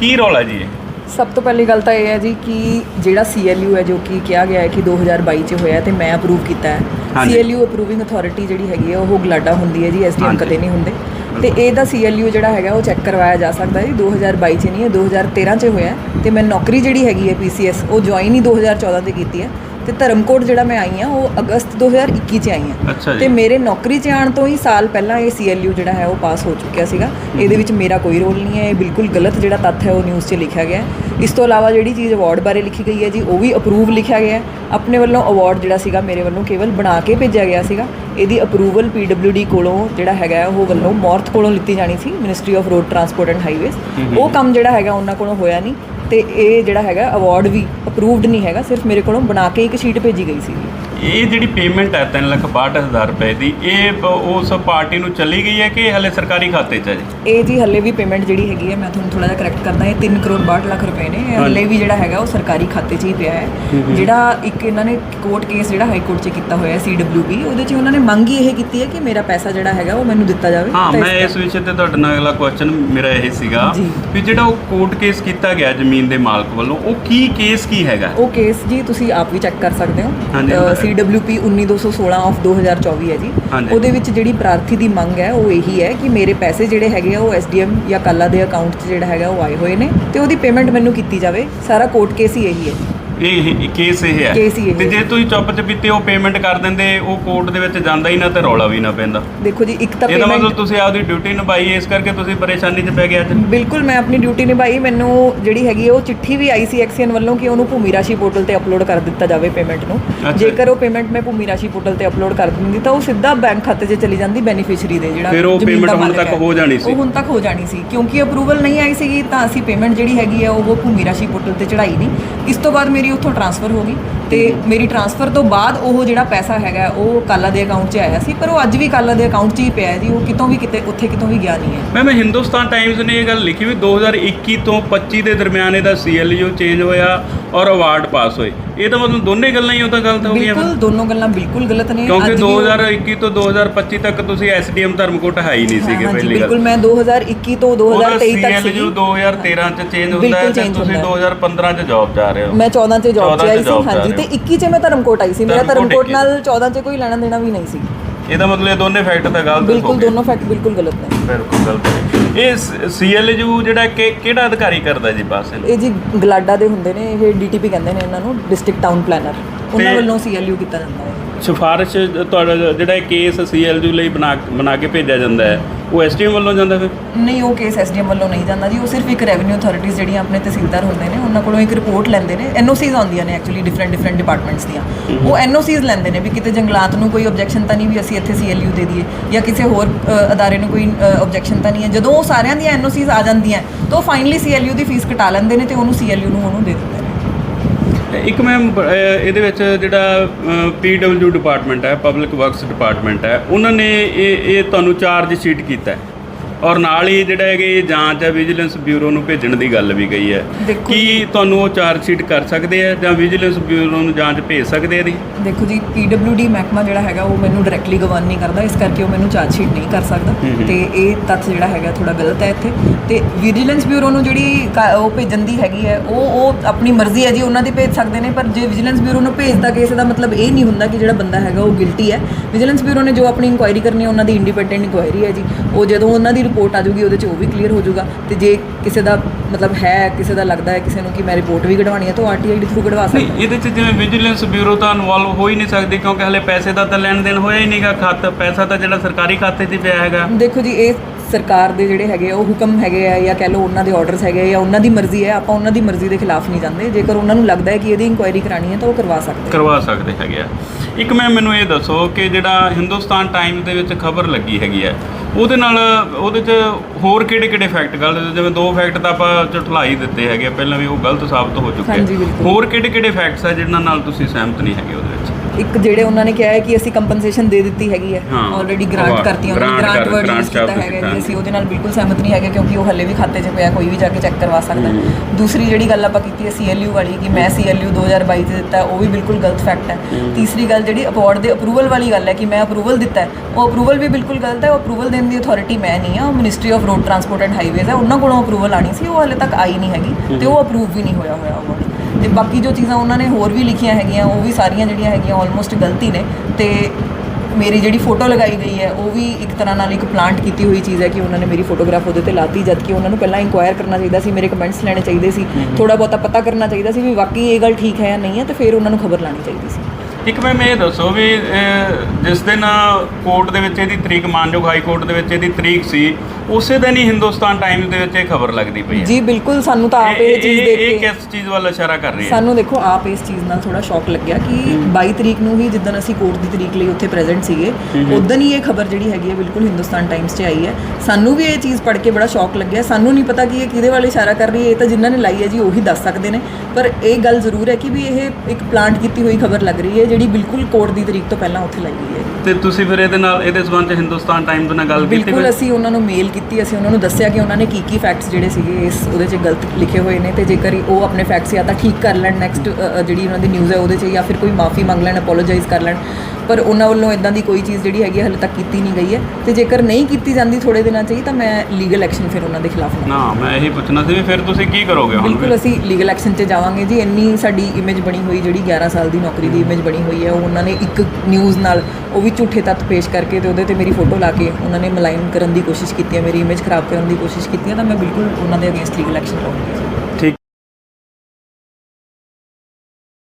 ਕੀ ਰੌਲਾ ਹੈ ਜੀ ਸਭ ਤੋਂ ਪਹਿਲੀ ਗੱਲ ਤਾਂ ਇਹ ਹੈ ਜੀ ਕਿ ਜਿਹੜਾ CLU ਹੈ ਜੋ ਕਿ ਕਿਹਾ ਗਿਆ ਹੈ ਕਿ 2022 ਚ ਹੋਇਆ ਤੇ ਮੈਂ ਅਪਰੂਵ ਕੀਤਾ ਹੈ। ਹਾਂਜੀ। CLU ਅਪਰੂਵਿੰਗ ਅਥਾਰਟੀ ਜਿਹੜੀ ਹੈਗੀ ਹੈ ਉਹ ਗਲਾਡਾ ਹੁੰਦੀ ਹੈ ਜੀ ਐਸਡੀਐਮ ਹਾਂਜੀ। ਕਦੇ ਨਹੀਂ ਹੁੰਦੇ। ਤੇ ਇਹਦਾ CLU ਜਿਹੜਾ ਹੈਗਾ ਉਹ ਚੈੱਕ ਕਰਵਾਇਆ ਜਾ ਸਕਦਾ ਹੈ ਜੀ 2022 ਚ ਨਹੀਂ ਹੈ 2013 ਚ ਹੋਇਆ ਹੈ। ਤੇ ਮੈਂ ਨੌਕਰੀ ਜਿਹੜੀ ਹੈਗੀ ਹੈ PCS ਉਹ ਜੁਆਇਨ ਹੀ 2014 ਤੇ ਕੀਤੀ ਹੈ। ਤੇ ਧਰਮਕੋਟ ਜਿਹੜਾ ਮੈਂ ਆਈ ਹਾਂ ਉਹ ਅਗਸਤ 2021 ਚ ਆਈ ਜੀ। ਤੇ ਮੇਰੇ ਨੌਕਰੀ 'ਚ ਆਉਣ ਤੋਂ ਹੀ ਸਾਲ ਪਹਿਲਾਂ ਇਹ CLU ਜਿਹੜਾ ਹੈ ਉਹ ਪਾਸ ਹੋ ਚੁੱਕਿਆ ਸੀਗਾ। ਇਹਦੇ ਵਿੱਚ ਮੇਰਾ ਕੋਈ ਰੋਲ ਨਹੀਂ ਹੈ ਇਹ ਬਿਲਕੁਲ ਗਲਤ ਜਿਹੜਾ ਤੱਥ ਹੈ ਉਹ ਨਿਊਜ਼ 'ਚ ਲਿਖਿਆ ਗਿਆ ਇਸ ਤੋਂ ਇਲਾਵਾ ਜਿਹੜੀ ਚੀਜ਼ ਅਵਾਰਡ ਬਾਰੇ ਲਿਖੀ ਗਈ ਹੈ ਜੀ ਉਹ ਵੀ ਅਪਰੂਵ ਲਿਖਿਆ ਗਿਆ ਆਪਣੇ ਵੱਲੋਂ ਅਵਾਰਡ ਜਿਹੜਾ ਸੀਗਾ ਮੇਰੇ ਵੱਲੋਂ ਕੇਵਲ ਬਣਾ ਕੇ ਭੇਜਿਆ ਗਿਆ ਸੀਗਾ। ਇਹਦੀ ਅਪਰੂਵਲ PWD ਕੋਲੋਂ ਜਿਹੜਾ ਹੈਗਾ ਉਹ ਵੱਲੋਂ ਮੌਰਥ ਕੋਲੋਂ ਲਿੱਤੀ ਜਾਣੀ ਸੀ ministry of road transport and highways ਉਹ ਕੰਮ ਜਿਹੜਾ ਹੈਗਾ ਉਹਨਾਂ ਕੋਲੋਂ ਹੋਇਆ ਨਹੀਂ। ਤੇ ਇਹ ਜਿਹੜਾ ਹੈਗਾ ਅਵਾਰਡ ਵੀ ਅਪਰੂਵਡ ਨਹੀਂ ਹੈਗਾ ਸਿਰਫ ਮੇਰੇ ਕੋਲੋਂ ਬਣਾ ਕੇ ਇੱਕ ਸ਼ੀਟ ਭੇਜੀ ਗਈ ਸੀ ਇਹ ਜਿਹੜੀ ਪੇਮੈਂਟ ਹੈ 362000 ਰੁਪਏ ਦੀ ਇਹ ਉਸ ਪਾਰਟੀ ਨੂੰ ਚਲੀ ਗਈ ਹੈ ਕਿ ਹਲੇ ਸਰਕਾਰੀ ਖਾਤੇ 'ਚ ਹੈ ਜੀ? ਇਹ ਜੀ ਹੱਲੇ ਵੀ ਪੇਮੈਂਟ ਜਿਹੜੀ ਹੈਗੀ ਹੈ ਮੈਂ ਤੁਹਾਨੂੰ ਥੋੜਾ ਜਿਹਾ ਕਰੈਕਟ ਕਰਦਾ ਇਹ 3 ਕਰੋੜ 62 ਲੱਖ ਰੁਪਏ ਨੇ। ਇਹ ਹੱਲੇ ਵੀ ਜਿਹੜਾ ਹੈਗਾ ਉਹ ਸਰਕਾਰੀ ਖਾਤੇ 'ਚ ਹੀ ਪਿਆ ਹੈ। ਜਿਹੜਾ ਇੱਕ ਇਹਨਾਂ ਨੇ ਕੋਰਟ ਕੇਸ ਜਿਹੜਾ ਹਾਈ ਕੋਰਟ 'ਚ ਕੀਤਾ ਹੋਇਆ ਹੈ CWB ਉਹਦੇ 'ਚ ਉਹਨਾਂ ਨੇ ਮੰਗ ਹੀ ਇਹ ਕੀਤੀ ਹੈ ਕਿ ਮੇਰਾ ਪੈਸਾ ਜਿਹੜਾ ਹੈਗਾ ਉਹ ਮੈਨੂੰ ਦਿੱਤਾ ਜਾਵੇ। ਹਾਂ ਮੈਂ ਇਸ ਵਿਸ਼ੇ ਤੇ ਤੁਹਾਡੇ ਨਾਲ ਅਗਲਾ ਕੁਐਸਚਨ ਮੇਰਾ ਇਹ ਸੀਗਾ। ਵੀ ਜਿਹੜਾ ਉਹ ਕੋਰਟ ਕੇਸ ਕੀਤਾ ਗਿਆ ਜ਼ਮੀਨ ਦੇ ਮਾਲਕ ਵੱਲੋਂ ਉਹ ਕੀ ਕੇਸ ਕੀ ਹੈਗਾ? ਉਹ ਕੇਸ ਜੀ ਤੁਸੀਂ ਆਪ ਵੀ ਚੈੱਕ ਕਰ ਸਕਦੇ ਹੋ। CWP 19216 ਆਫ 2024 ਹੈ ਜੀ। ਹਾਂਜੀ। ਉਹਦੇ ਵਿੱਚ ਜਿਹੜੀ ਪ੍ਰਾਰਥੀ ਦੀ ਮੰਗ ਹੈ ਉਹ ਇਹੀ ਹੈ ਕਿ ਮੇਰੇ ਪੈਸੇ ਜਿਹੜੇ ਹੈਗੇ ਆ ਉਹ SDM ਜਾਂ ਕਾਲਾ ਦੇ ਅਕਾਊਂਟ 'ਚ ਜਿਹੜਾ ਹੈਗਾ ਉਹ ਆਏ ਹੋਏ ਨੇ ਤੇ ਉਹਦੀ ਪੇਮੈਂਟ ਮੈਨੂੰ ਕੀਤੀ ਜਾਵੇ। ਸਾਰਾ ਕੋਰਟ ਕੇਸ ਹੀ ਇਹੀ ਹੈ। ਇਹ ਕੇਸ ਇਹ ਹੈ Case ਹੀ ਇਹ ਤੇ। ਜੇ ਤੁਸੀਂ ਚੁੱਪ ਚਪੀਤੇ ਉਹ ਪੇਮੈਂਟ ਕਰ ਦਿੰਦੇ ਉਹ ਕੋਰਟ ਦੇ ਵਿੱਚ ਜਾਂਦਾ ਹੀ ਨਾ ਤੇ ਰੌਲਾ ਵੀ ਨਾ ਪੈਂਦਾ ਦੇਖੋ ਜੀ ਇੱਕ ਤਾਂ ਇਹਦਾ ਮਤਲਬ ਤੁਸੀਂ ਆਪਦੀ ਡਿਊਟੀ ਨਿਭਾਈ ਇਸ ਕਰਕੇ ਤੁਸੀਂ ਪਰੇਸ਼ਾਨੀ 'ਚ ਪੈ ਗਏ ਅੱਜ ਬਿਲਕੁਲ ਮੈਂ ਆਪਣੀ ਡਿਊਟੀ ਨਿਭਾਈ ਮੈਨੂੰ ਜਿਹੜੀ ਹੈਗੀ ਉਹ ਚਿੱਠੀ ਵੀ ਆਈ ਸੀ ਐਕਸੀਅਨ ਵੱਲੋਂ ਕਿ ਉਹਨੂੰ ਭੂਮੀ ਰਾਸ਼ੀ ਪੋਰਟਲ ਤੇ ਅਪਲੋਡ ਕਰ ਦਿੱਤਾ ਜਾਵੇ ਪੇਮੈਂਟ ਨੂੰ। ਜੇਕਰ ਉਹ ਪੇਮੈਂਟ ਮੈਂ ਭੂਮੀ ਰਾਸ਼ੀ ਪੋਰਟਲ ਤੇ ਅਪਲੋਡ ਕਰ ਦਿੰਦੀ ਤਾਂ ਉਹ ਸਿੱਧਾ ਬੈਂਕ ਖਾਤੇ 'ਚ ਚਲੀ ਜਾਂਦੀ ਬੈਨੀਫੀਸ਼ੀਅਰੀ ਦੇ ਜਿਹੜਾ ਫਿਰ ਉਹ payment ਹੁਣ ਤੱਕ ਹੈ। ਜਾਣੀ ਸੀ। ਉਹ ਹੁਣ ਤੱਕ ਹੋ ਜਾਣੀ ਸੀ ਕਿਉਂਕਿ ਅਪਰੂਵਲ ਨਹੀਂ ਆਈ ਸੀਗੀ ਤਾਂ ਅਸੀਂ ਪੇਮੈਂਟ ਜਿਹੜੀ ਹੈਗੀ ਹੈ ਉਹ ਭੂਮੀ ਰਾਸ਼ੀ ਪੋਰਟਲ ਤੇ ਚੜਾਈ ਨਹੀਂ ਇਸ ਤੋਂ ਬਾਅਦ ਮੇਰੀ ਉੱਥੋਂ ਟਰਾਂਸਫਰ ਹੋ ਗਈ ਤੇ ਮੇਰੀ ਟਰਾਂਸਫਰ ਤੋਂ ਬਾਅਦ ਉਹ ਜਿਹੜਾ ਪੈਸਾ ਹੈਗਾ, ਉਹ ਕਾਲਾ ਦੇ ਅਕਾਊਂਟ 'ਚ ਆਇਆ ਸੀ, ਪਰ ਉਹ ਅੱਜ ਵੀ ਕਾਲਾ ਦੇ ਅਕਾਊਂਟ 'ਚ ਹੀ ਪਿਆ ਜੀ, ਉਹ ਕਿਤੋਂ ਵੀ ਕਿਤੇ, ਉੱਥੇ ਕਿਤੋਂ ਵੀ ਗਿਆ ਨਹੀਂ ਹੈ। ਮੈਮ ਹਿੰਦੁਸਤਾਨ ਟਾਈਮਸ ਨੇ ਇਹ ਗੱਲ ਲਿਖੀ ਵੀ 2021 ਤੋਂ 25 ਦੇ ਦਰਮਿਆਨ ਇਹਦਾ ਸੀਐਲਯੂ ਚੇਂਜ ਹੋਇਆ ਔਰ ਅਵਾਰਡ ਪਾਸ ਹੋਏ। ਇਹ ਤਾਂ ਮਤਲਬ ਦੋਨੇ ਗੱਲਾਂ ਹੀ ਉਹ ਤਾਂ ਗਲਤ ਹੋ ਗਈਆਂ। ਬਿਲਕੁਲ ਦੋਨੋਂ ਗੱਲਾਂ ਬਿਲਕੁਲ ਗਲਤ ਨੇ। ਕਿਉਂਕਿ ਅੱਜ ਵੀ ਉਹ- 2021 ਤੋਂ 2025 ਤੱਕ ਤੁਸੀਂ ਐਸਡੀਐਮ ਧਰਮਕੋਟ ਹੈ ਹੀ ਨਹੀਂ ਸੀਗੇ ਪਹਿਲੀ ਬਿਲਕੁਲ ਗੱਲ ਮੈਂ 2021 ਤੋਂ 2023 ਤੱਕ ਸੀ ਸੀਐਲਯੂ 2013 ਚ ਚੇਂਜ ਹੁੰਦਾ ਹੈ ਬਿਲਕੁਲ ਤੇ ਤੁਸੀਂ ਹੁੰਦਾ 2015 ਚ ਜੌਬ ਜਾ ਰਹੇ ਹੋ। ਮੈਂ 14 ਚ ਜੌਬ 'ਚ 14 ਆਈ ਚ ਸੀ ਹਾਂਜੀ ਤੇ 21 ਚ ਮੈਂ ਧਰਮਕੋਟ ਆਈ ਸੀ। ਮੇਰਾ ਧਰਮਕੋਟ ਧਰਮਕੋਟ 21 ਨਾਲ 14 ਚ ਕੋਈ ਲੈਣਾ ਦੇਣਾ ਵੀ ਨਹੀਂ ਸੀ। ਇਹਦਾ ਮਤਲਬ ਇਹ ਦੋਨੇ ਫੈਕਟ ਤਾਂ ਗਲਤ ਹੋ ਬਿਲਕੁਲ ਗਏ। ਦੋਨੋਂ ਫੈਕਟ ਬਿਲਕੁਲ ਗਲਤ ਨੇ। ਬਿਲਕੁਲ ਗਲਤ ਹੈ ਇਹ ਸੀਐਲਯੂ ਜਿਹੜਾ ਕਿ ਕਿਹੜਾ ਅਧਿਕਾਰੀ ਕਰਦਾ ਜੀ ਪਾਸ? ਇਹ ਜੀ ਗਲਾਡਾ ਦੇ ਹੁੰਦੇ ਨੇ ਇਹ ਡੀਟੀਪੀ ਕਹਿੰਦੇ ਨੇ ਇਹਨਾਂ ਨੂੰ ਡਿਸਟ੍ਰਿਕਟ ਟਾਊਨ ਪਲੈਨਰ ਉਹਨਾਂ ਤੇ- ਵੱਲੋਂ ਸੀਐਲਯੂ ਕੀਤਾ ਜਾਂਦਾ ਹੈ। ਸਿਫਾਰਿਸ਼ ਤੁਹਾਡਾ ਜਿਹੜਾ ਇਹ ਕੇਸ ਸੀਐਲਯੂ ਲਈ ਬਣਾ ਬਣਾ ਕੇ ਭੇਜਿਆ ਜਾਂਦਾ ਹੈ ਉਹ ਐਸਡੀਐਮ ਵੱਲੋਂ ਜਾਂਦਾ ਫਿਰ? ਨਹੀਂ ਉਹ ਕੇਸ ਐਸਡੀਐਮ ਵੱਲੋਂ ਨਹੀਂ ਜਾਂਦਾ ਜੀ। ਉਹ ਸਿਰਫ ਇੱਕ ਰੈਵਨਿਊ ਅਥਾਰਟੀਜ਼ ਜਿਹੜੀਆਂ ਆਪਣੇ ਤਹਿਸੀਲਦਾਰ ਹੁੰਦੇ ਨੇ ਉਹਨਾਂ ਕੋਲੋਂ ਇੱਕ ਰਿਪੋਰਟ ਲੈਂਦੇ ਨੇ। ਐਨਓਸੀਜ਼ ਆਉਂਦੀਆਂ ਨੇ ਐਕਚੁਅਲੀ ਡਿਫਰੈਂਟ ਡਿਫਰੈਂਟ ਡਿਪਾਰਟਮੈਂਟਸ ਦੀਆਂ। ਉਹ ਐਨਓਸੀਜ਼ ਲੈਂਦੇ ਨੇ ਵੀ ਕਿਤੇ ਜੰਗਲਾਤ ਨੂੰ ਕੋਈ ਆਬਜੈਕਸ਼ਨ ਤਾਂ ਨਹੀਂ ਵੀ ਅਸੀਂ ਇੱਥੇ ਸੀਐਲਯੂ ਦੇ ਦਈਏ ਜਾਂ ਕਿਸੇ ਹੋਰ ਅ, ਅਦਾਰੇ ਨੂੰ ਕੋਈ ਆਬਜੈਕਸ਼ਨ ਤਾਂ ਨਹੀਂ ਹੈ। ਜਦੋਂ ਉਹ ਸਾਰਿਆਂ ਦੀਆਂ ਐਨਓਸੀਜ਼ ਆ ਜਾਂਦੀਆਂ ਤਾਂ ਉਹ ਫਾਈਨਲੀ ਸੀਐਲਯੂ ਦੀ ਫੀਸ ਕਟਾ ਲੈਂਦੇ ਨੇ ਤੇ ਉਹਨੂੰ ਸੀਐਲਯੂ ਨੂੰ ਉਹਨੂੰ ਦੇ ਦਿੰਦੇ ਨੇ। ਇੱਕ ਮੈਮ ਇਹਦੇ ਵਿੱਚ ਜਿਹੜਾ ਪੀਡਬਲਯੂ ਡਿਪਾਰਟਮੈਂਟ ਹੈ ਪਬਲਿਕ ਵਰਕਸ ਡਿਪਾਰਟਮੈਂਟ ਹੈ, ਉਹਨਾਂ ਨੇ ਇਹ ਇਹ ਤੁਹਾਨੂੰ ਚਾਰਜ ਸ਼ੀਟ ਕੀਤਾ ਹੈ। ਔਰ ਨਾਲ ਹੀ ਜਿਹੜਾ ਹੈਗੇ ਜਾਂਚ ਹੈ ਵਿਜੀਲੈਂਸ ਬਿਊਰੋ ਨੂੰ ਭੇਜਣ ਦੀ ਗੱਲ ਵੀ ਗਈ ਹੈ। ਕੀ ਤੁਹਾਨੂੰ ਉਹ ਚਾਰਜ ਸ਼ੀਟ ਕਰ ਸਕਦੇ ਆ ਜਾਂ ਵਿਜੀਲੈਂਸ ਬਿਊਰੋ ਨੂੰ ਜਾਂਚ ਭੇਜ ਸਕਦੇ ਆ ਇਹਦੀ? ਦੇਖੋ ਜੀ PWD ਮਹਿਕਮਾ ਜਿਹੜਾ ਹੈਗਾ ਉਹ ਮੈਨੂੰ ਡਾਇਰੈਕਟਲੀ ਗਵਰਨ ਨਹੀਂ ਕਰਦਾ। ਇਸ ਕਰਕੇ ਉਹ ਮੈਨੂੰ ਚਾਰਜ ਸ਼ੀਟ ਨਹੀਂ ਕਰ ਸਕਦਾ। ਤੇ ਇਹ ਤੱਥ ਜਿਹੜਾ ਹੈਗਾ ਥੋੜਾ ਗਲਤ ਹੈ ਇੱਥੇ। ਤੇ ਵਿਜੀਲੈਂਸ ਬਿਊਰੋ ਨੂੰ ਜਿਹੜੀ ਉਹ ਭੇਜਣ ਦੀ ਹੈਗੀ ਹੈ ਉਹ ਉਹ ਆਪਣੀ ਮਰਜ਼ੀ ਹੈ ਜੀ ਉਹਨਾਂ ਦੀ ਭੇਜ ਸਕਦੇ ਨੇ। ਪਰ ਜੇ ਵਿਜੀਲੈਂਸ ਬਿਊਰੋ ਨੂੰ ਭੇਜਦਾ ਕੇਸ ਦਾ ਮਤਲਬ ਇਹ ਨਹੀਂ ਹੁੰਦਾ ਕਿ ਜਿਹੜਾ ਬੰਦਾ ਹੈਗਾ ਉਹ ਗਿਲਟੀ ਹੈ। ਵਿਜੀਲੈਂਸ ਬਿਊਰੋ ਨੇ ਜੋ ਆਪਣੀ ਇਨਕੁਆਇਰੀ ਕਰਨੀ ਹੈ ਉਹਨਾਂ ਦੀ ਇੰਡੀਪੈਂਡੈਂਟ ਇਨਕੁਆਇਰੀ ਹੈ ਜੀ। ਉਹ ਜਦੋਂ ਉਹਨਾਂ ਦੀ ਰਿਪੋਰਟ ਆ ਜਾਊਗੀ ਉਹਦੇ 'ਚ ਉਹ ਵੀ ਕਲੀਅਰ ਹੋ ਜਾਊਗਾ। ਤੇ ਜੇ ਕਿਸੇ ਦਾ ਮਤਲਬ ਹੈ ਕਿਸੇ ਦਾ ਲੱਗਦਾ ਹੈ ਕਿਸੇ ਨੂੰ ਕਿ ਮੈਂ ਰਿਪੋਰਟ ਵੀ ਕਢਵਾਉਣੀ ਹੈ ਤਾਂ ਆਰਟੀਆਈ ਦੇ ਥਰੂ ਕਢਵਾ ਸਕਦਾ। ਨਹੀਂ ਇਹਦੇ 'ਚ ਜਿਵੇਂ ਵਿਜੀਲੈਂਸ ਬਿਊਰੋ ਤਾਂ ਇਨਵੋਲਵ ਹੋ ਹੀ ਨਹੀਂ ਸਕਦੀ ਕਿਉਂਕਿ ਹਲੇ ਪੈਸੇ ਦਾ ਤਾਂ ਲੈਣ ਦੇਣ ਹੋਇਆ ਹੀ ਨਹੀਂਗਾ ਖਾਤਾ ਪੈਸਾ ਤਾਂ ਜਿਹੜਾ ਸਰਕਾਰੀ ਖਾਤੇ 'ਚ ਪਿਆ ਹੈਗਾ। ਦੇਖੋ ਜੀ ਇਹ ਸਰਕਾਰ ਦੇ ਜਿਹੜੇ ਹੈਗੇ ਆ, ਉਹ ਹੁਕਮ ਹੈਗੇ ਆ ਜਾਂ ਕਹਿ ਲਓ ਉਹਨਾਂ ਦੇ ਆਰਡਰਸ ਹੈਗੇ ਆ ਜਾਂ ਉਹਨਾਂ ਦੀ ਮਰਜ਼ੀ ਹੈ ਆਪਾਂ ਉਹਨਾਂ ਦੀ ਮਰਜ਼ੀ ਦੇ ਖਿਲਾਫ ਨਹੀਂ ਜਾਂਦੇ। ਜੇਕਰ ਉਹਨਾਂ ਨੂੰ ਲੱਗਦਾ ਹੈ ਕਿ ਇਹਦੀ ਇਨਕੁਆਇਰੀ ਕਰਾਣੀ ਹੈ ਤਾਂ ਉਹ ਕਰਵਾ ਸਕਦੇ ਕਰਵਾ ਸਕਦੇ ਹੈਗੇ ਆ। ਇੱਕ ਮੈਂ ਮੈਨੂੰ ਇਹ ਦੱਸੋ ਕਿ ਜਿਹੜਾ ਹਿੰਦੁਸਤਾਨ ਟਾਈਮਜ਼ ਦੇ ਵਿੱਚ ਖਬਰ ਲੱਗੀ ਹੈਗੀ ਹੈ ਉਹਦੇ ਨਾਲ ਉਹਦੇ 'ਚ ਹੋਰ ਕਿਹੜੇ ਕਿਹੜੇ ਫੈਕਟ ਗਲਤ ਜਿਵੇਂ ਦੋ ਫੈਕਟ ਤਾਂ ਆਪਾਂ ਝੁਠਲਾ ਹੀ ਦਿੱਤੇ ਹੈਗੇ ਆ, ਪਹਿਲਾਂ ਵੀ ਉਹ ਗਲਤ ਸਾਬਤ ਹੋ ਚੁੱਕੇ। ਹੋਰ ਕਿਹੜੇ ਕਿਹੜੇ ਫੈਕਟਸ ਆ ਜਿਨ੍ਹਾਂ ਨਾਲ ਤੁਸੀਂ ਸਹਿਮਤ ਨਹੀਂ ਹੈਗੇ ਉਹਦੇ ਇੱਕ ਜਿਹੜੇ ਉਹਨਾਂ ਨੇ ਕਿਹਾ ਹੈ ਕਿ ਅਸੀਂ ਕੰਪਨਸੇਸ਼ਨ ਦੇ ਦਿੱਤੀ ਹੈਗੀ ਹੈ। ਆਲਰੇਡੀ ਗ੍ਰਾਂਟ ਕਰਤੀ ਉਹਨਾਂ ਨੇ। ਗ੍ਰਾਂਟ ਵਰਡ ਯੂਜ਼ ਕੀਤਾ ਹੈਗਾ। ਜੀ ਅਸੀਂ ਉਹਦੇ ਨਾਲ ਬਿਲਕੁਲ ਸਹਿਮਤ ਨਹੀਂ ਹੈਗੇ ਕਿਉਂਕਿ ਉਹ ਹੱਲੇ ਵੀ ਖਾਤੇ 'ਚ ਪਿਆ ਕੋਈ ਵੀ ਜਾ ਕੇ ਚੈੱਕ ਕਰਵਾ ਸਕਦਾ। ਦੂਸਰੀ ਜਿਹੜੀ ਗੱਲ ਆਪਾਂ ਕੀਤੀ ਹੈ ਸੀਐਲਯੂ ਵਾਲੀ ਕਿ ਮੈਂ ਸੀਐਲਯੂ 2022 'ਚ ਦਿੱਤਾ ਉਹ ਵੀ ਬਿਲਕੁਲ ਗਲਤ ਫੈਕਟ ਹੈ। ਤੀਸਰੀ ਗੱਲ ਜਿਹੜੀ ਅਵਾਰਡ ਦੇ ਅਪਰੂਵਲ ਵਾਲੀ ਗੱਲ ਹੈ ਕਿ ਮੈਂ ਅਪਰੂਵਲ ਦਿੱਤਾ ਹੈ ਉਹ ਅਪਰੂਵਲ ਵੀ ਬਿਲਕੁਲ ਗਲਤ ਹੈ। ਉਹ ਅਪਰੂਵਲ ਦੇਣ ਦੀ ਅਥਾਰਟੀ ਮੈਂ ਨਹੀਂ ਆ ਉਹ ministry of road transport and highways ਹੈ। ਉਹਨਾਂ ਕੋਲੋਂ ਅਪਰੂਵਲ ਆਣੀ ਸੀ ਉਹ ਹਲੇ ਤੱਕ ਆਈ ਨਹੀਂ ਹੈਗੀ ਤੇ ਉਹ ਅਪਰੂਵ ਵੀ ਨਹੀਂ ਹੋਇਆ ਹੋਇਆ ਅਵਾਰਡ ਤੇ ਬਾਕੀ ਜੋ ਚੀਜ਼ਾਂ ਉਹਨਾਂ ਨੇ ਹੋਰ ਵੀ ਲਿਖੀਆਂ ਹੈਗੀਆਂ ਉਹ ਵੀ ਸਾਰੀਆਂ ਜਿਹੜੀਆਂ ਹੈਗੀਆਂ ਆਲਮੋਸਟ ਗਲਤੀ ਨੇ। ਤੇ ਮੇਰੀ ਜਿਹੜੀ ਫੋਟੋ ਲਗਾਈ ਗਈ ਹੈ ਉਹ ਵੀ ਇੱਕ ਤਰ੍ਹਾਂ ਨਾਲ ਇੱਕ ਪਲਾਂਟ ਕੀਤੀ ਹੋਈ ਚੀਜ਼ ਹੈ ਕਿ ਉਹਨਾਂ ਨੇ ਮੇਰੀ ਫੋਟੋਗ੍ਰਾਫ ਉਹਦੇ ਤੇ ਲਾਤੀ ਜਦ ਕਿ ਉਹਨਾਂ ਨੂੰ ਪਹਿਲਾਂ ਇਨਕੁਆਇਰ ਕਰਨਾ ਚਾਹੀਦਾ ਸੀ ਮੇਰੇ ਕਮੈਂਟਸ ਲੈਣੇ ਚਾਹੀਦੇ ਸੀ। ਥੋੜਾ ਬਹੁਤਾ ਪਤਾ ਕਰਨਾ ਚਾਹੀਦਾ ਸੀ ਵੀ ਵਾਕਈ ਇਹ ਗੱਲ ਠੀਕ ਹੈ ਜਾਂ ਨਹੀਂ ਹੈ ਤੇ ਫਿਰ ਉਹਨਾਂ ਨੂੰ ਖਬਰ ਲਾਣੀ ਚਾਹੀਦੀ ਸੀ। ਇੱਕ ਮੈਮ ਇਹ ਦੱਸੋ ਵੀ ਜਿਸ ਦਿਨ ਕੋਰਟ ਦੇ ਵਿੱਚ ਇਹਦੀ ਤਰੀਕ ਮਾਨਯੋਗ ਹਾਈ ਕੋਰਟ ਦੇ ਵਿੱਚ ਇਹਦੀ ਤਰੀਕ ਸੀ ਉਸੇ ਦਿਨ ਹੀ ਹਿੰਦੁਸਤਾਨ ਟਾਈਮਜ਼ ਦੇ ਵਿੱਚ ਇਹ ਖਬਰ ਲੱਗਦੀ ਪਈ ਹੈ। ਜੀ ਬਿਲਕੁਲ ਸਾਨੂੰ ਤਾਂ ਆਪ ਇਹ ਚੀਜ਼ ਇਹ ਦੇਖ ਇਹ ਕੇ ਕਿਸ ਚੀਜ਼ ਵੱਲ ਇਸ਼ਾਰਾ ਕਰ ਰਹੀ ਹੈ? ਸਾਨੂੰ ਦੇਖੋ ਆਪ ਇਸ ਚੀਜ਼ ਨਾਲ ਥੋੜਾ ਸ਼ੌਕ ਲੱਗਿਆ ਕਿ 22 ਤਰੀਕ ਨੂੰ ਹੀ ਜਿੱਦਣ ਅਸੀਂ ਕੋਰਟ ਦੀ ਤਰੀਕ ਲਈ ਉੱਥੇ ਪ੍ਰੈਜ਼ੈਂਟ ਸੀਗੇ ਉਦੋਂ ਹੀ। ਇਹ ਖਬਰ ਜਿਹੜੀ ਹੈਗੀ ਹੈ ਬਿਲਕੁਲ ਹਿੰਦੁਸਤਾਨ ਟਾਈਮਸ 'ਚ ਆਈ ਹੈ। ਸਾਨੂੰ ਵੀ ਇਹ ਚੀਜ਼ ਪੜ੍ਹ ਕੇ ਬੜਾ ਸ਼ੌਕ ਲੱਗਿਆ। ਸਾਨੂੰ ਨਹੀਂ ਪਤਾ ਕਿ ਇਹ ਕਿਹਦੇ ਵੱਲ ਇਸ਼ਾਰਾ ਕਰ ਰਹੀ ਹੈ। ਇਹ ਤਾਂ ਜਿਨ੍ਹਾਂ ਨੇ ਲਾਈ ਹੈ ਜੀ ਉਹੀ ਦੱਸ ਸਕਦੇ ਨੇ। ਪਰ ਇਹ ਗੱਲ ਜ਼ਰੂਰ ਹੈ ਕਿ ਵੀ ਇਹ ਇੱਕ ਪਲਾਂਟ ਕੀਤੀ ਹੋਈ ਖਬਰ ਲੱਗ ਰਹੀ ਹੈ ਜਿਹੜੀ ਬਿਲਕੁਲ ਕੋਰਟ ਦੀ ਤਰੀਕ ਤੋਂ ਪਹਿਲਾਂ ਉੱਥੇ ਲਾਈ ਗਈ ਹੈ। ਤੇ ਤੁਸੀਂ ਫਿਰ ਇਹਦੇ ਨਾਲ ਇਹਦੇ ਸੰਬੰਧ ਚ ਹਿੰਦੁਸਤਾਨ ਟਾਈਮਜ਼ ਨਾਲ ਗੱਲ ਕੀਤੀ ਬਿਲਕੁਲ? ਅਸੀਂ ਉਹਨਾਂ ਨੂੰ ਮੇਲ ਕੀਤੀ ਅਸੀਂ ਉਹਨਾਂ ਨੂੰ ਦੱਸਿਆ ਕਿ ਉਹਨਾਂ ਨੇ ਕੀ ਕੀ ਫੈਕਟਸ ਜਿਹੜੇ ਸੀਗੇ ਇਸ ਉਹਦੇ 'ਚ ਗਲਤ ਲਿਖੇ ਹੋਏ ਨੇ ਤੇ ਜੇਕਰ ਉਹ ਆਪਣੇ ਫੈਕਟਸ ਜਾਂ ਤਾਂ ਠੀਕ ਕਰ ਲੈਣ ਨੈਕਸਟ ਜਿਹੜੀ ਉਹਨਾਂ ਦੀ ਨਿਊਜ਼ ਹੈ ਉਹਦੇ 'ਚ ਜਾਂ ਫਿਰ ਕੋਈ ਮਾਫੀ ਮੰਗ ਲੈਣ ਅਪੋਲੋਜਾਈਜ਼ ਕਰ ਲੈਣ ਪਰ ਉਹਨਾਂ ਵੱਲੋਂ ਇਦਾਂ ਦੀ ਕੋਈ ਚੀਜ਼ ਜਿਹੜੀ ਹੈਗੀ ਹਲੇ ਤੱਕ ਕੀਤੀ ਨਹੀਂ ਗਈ ਹੈ ਤੇ ਜੇਕਰ ਨਹੀਂ ਕੀਤੀ ਜਾਂਦੀ ਥੋੜੇ ਦਿਨਾਂ 'ਚ ਹੀ ਤਾਂ ਮੈਂ ਲੀਗਲ ਐਕਸ਼ਨ ਫਿਰ ਉਹਨਾਂ ਦੇ ਖਿਲਾਫ ਨਾ ਮੈਂ ਇਹੀ ਪੁੱਛਣਾ ਸੀ ਵੀ ਫਿਰ ਤੁਸੀਂ ਕੀ ਕਰੋਗੇ ਹੁਣ ਬਿਲਕੁਲ ਅਸੀਂ ਲੀਗਲ ਐਕਸ਼ਨ 'ਚ ਜਾਵਾਂਗੇ ਜੀ ਇੰਨੀ ਸਾਡੀ ਇਮੇਜ ਬਣੀ ਹੋਈ ਜਿਹੜੀ 11 ਸਾਲ ਦੀ ਨੌਕਰੀ ਦੀ ਇਮੇਜ ਬਣੀ ਹੋਈ ਹੈ ਉਹ ਉਹਨਾਂ ਨੇ ਇੱਕ ਨਿਊਜ਼ ਨਾਲ ਉਹ ਵੀ ਝੂਠੇ ਤੱਥ ਪੇਸ਼ ਕਰਕੇ ਤੇ ਉਹਦੇ ਤੇ ਮੇਰੀ ਫੋਟੋ ਲਾ ਕੇ ਉਹਨਾਂ ਨੇ ਮਲਾਈਨ ਕਰਨ ਦੀ ਕੋਸ਼ਿਸ਼ ਕੀਤੀ ਹੈ, ਮੇਰੀ ਇਮੇਜ ਖਰਾਬ ਕਰਨ ਦੀ ਕੋਸ਼ਿਸ਼ ਕੀਤੀ ਹੈ, ਤਾਂ ਮੈਂ ਬਿਲਕੁਲ ਉਹਨਾਂ ਦੇ ਅਗੇਂਸਟ ਲੀਗਲ ਐਕਸ਼ਨ ਲਵਾਂਗੀ